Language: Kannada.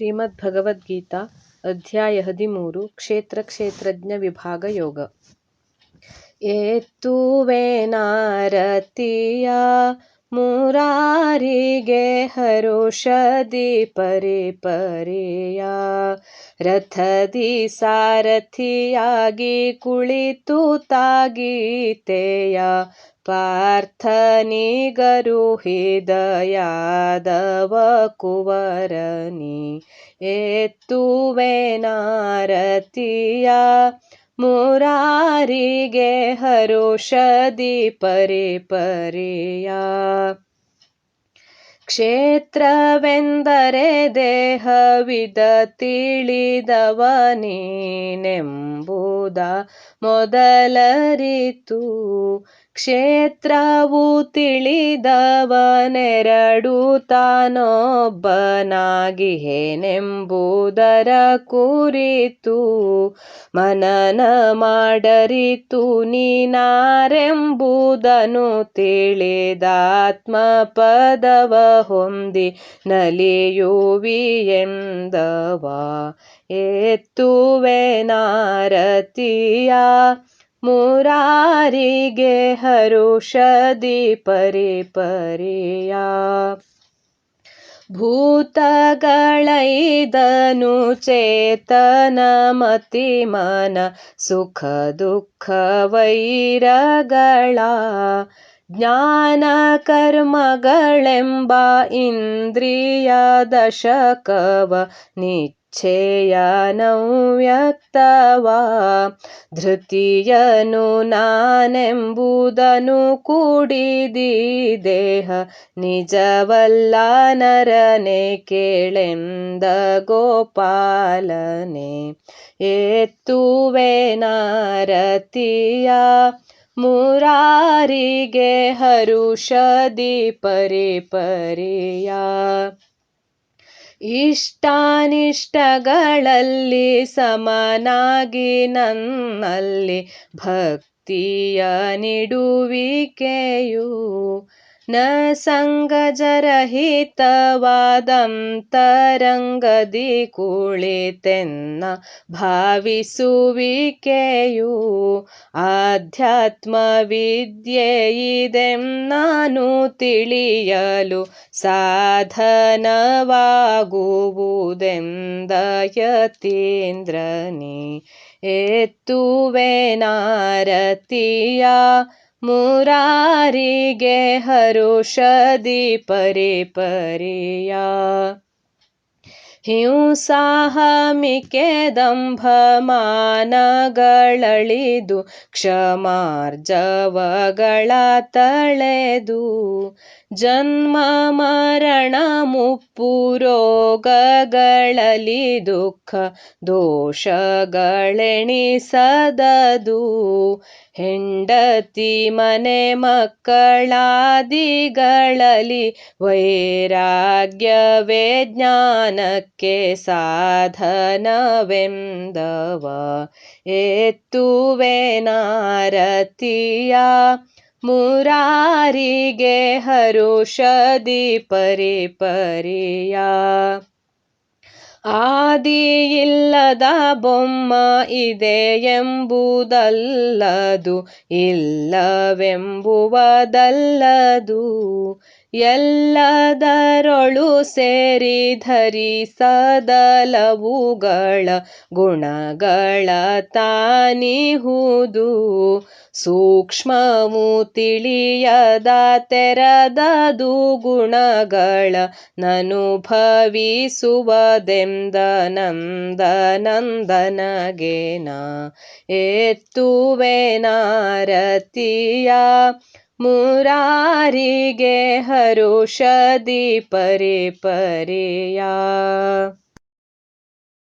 ಶ್ರೀಮದ್ ಭಗವದ್ಗೀತಾ ಅಧ್ಯಾಯ ಹದಿಮೂರು, ಕ್ಷೇತ್ರ ಕ್ಷೇತ್ರಜ್ಞ ವಿಭಾಗ ಯೋಗ. ಏತ್ತುವೆನಾರತಿಯ ಮುರಾರಿಗೆ ಹರುಷದಿ ಪರಿ ಪರಿಯ. ರಥದಿ ಸಾರಥಿಯಾಗಿ ಕುಳಿತು ತಾಗೀತೆಯ ಪಾರ್ಥನಿಗರು ಹಿದಯಾದವ ಕುವರನಿ ಏತ್ತುವೆನಾರತಿಯ ಮುರಾರಿಗೆ ಹರುಷದಿ ಪರಿ ಪರಿಯ. ಕ್ಷೇತ್ರವೆಂದರೆ ದೇಹವಿದ ತಿಳಿದವನೇನೆಂಬುದ ಮೊದಲರಿತು ಕ್ಷೇತ್ರವು ತಿಳಿದವನೆರಡು ತಾನೊಬ್ಬನಾಗಿಹೆನೆಂಬುದರ ಕುರಿತು ಮನನ ಮಾಡರಿತು ನೀನಾರೆಂಬುದನು ತಿಳಿದಾತ್ಮ ಪದವ ಹೊಂದಿ ನಲಿಯುವಿಯೆಂದವ. ಏತ್ತುವೆನಾರತಿಯ ಮುರಾರಿಗೆ मुरारिगे हरुषदि परे परेया। भूतगळैदनु चेतनमतिमन वैर ज्ञानकर्मे इन्द्रिय दशकव नि ಕರ್ಮಗಳೆಂಬ ಇಂದ್ರಿಯ ದಶಕವ ನಿಶ್ಚಯ ನವ್ಯಕ್ತವ ಧೃತಿಯನು ನಾನೆಂಬುದನು ಕೂಡಿದಿ ದೇಹ ನಿಜವಲ್ಲ ನರನೆ ಕೇಳೆಂದ ಗೋಪಾಲನೆ ಏತ್ತುವೆನಾರತಿಯ ಮುರಾರಿಗೆ ಹರುಷದಿ ಪರಿ ಪರಿಯ ಇಷ್ಟಾನಿಷ್ಟಗಳಲ್ಲಿ ಸಮನಾಗಿ ನನ್ನಲ್ಲಿ ಭಕ್ತಿಯ ನಿಡುವಿಕೆಯು ನ ಸಂಗಜರಹಿತವಾದಂತರಂಗದಿ ಕುಳಿತೆನ್ನ ಭಾವಿಸುವಿಕೆಯು ಆಧ್ಯಾತ್ಮ ವಿದ್ಯೆಯಿದೆಂ ನಾನು ತಿಳಿಯಲು ಸಾಧನವಾಗುವುದೆಂದ ಯತೀಂದ್ರನೇ ಏತ್ತುವೆನಾರತಿಯ ಮುರಾರಿಗೆ ಹರುಷದಿ ಪರಿ ಪರೆಯ. ಹಿಂಸಾಹಮಿಕೆ ದಂಭಮಾನಗಳಳಿದು ಕ್ಷಮಾರ್ಜವಗಳ ತಳೆದು ಜನ್ಮ ಮರಣ ಮುಪ್ಪು ರೋಗಗಳಲ್ಲಿ ದುಃಖ ದೋಷಗಳೆಣಿಸದದು. ಹೆಂಡತಿ ಮನೆ ಮಕ್ಕಳಾದಿಗಳಲ್ಲಿ ವೈರಾಗ್ಯವೇ ಜ್ಞಾನಕ್ಕೆ ಸಾಧನವೆಂದವ. ಏತ್ತುವೆನಾರತಿಯ ಮುರಾರಿಗೆ ಹರುಷದಿ ಪರಿ ಪರಿಯ. ಆದಿಯಿಲ್ಲದ ಬೊಮ್ಮ ಇದೆ ಎಂಬುದಲ್ಲದು ಇಲ್ಲವೆಂಬುವುದಲ್ಲದು. ಎಲ್ಲದರೊಳು ಸೇರಿ ಧರಿಸದಲವುಗಳ ಗುಣಗಳ ತಾನಿಹುದು. ಸೂಕ್ಷ್ಮವು ತಿಳಿಯದ ತೆರದದು ಗುಣಗಳ ನನುಭವಿಸುವದೆಂದ ನಂದನಂದನಗೇನ ಏತ್ತುವೆನಾರತಿಯ ಮುರಾರಿಗೆ ಹರುಷದಿ ಪರಿ ಪರಿಯ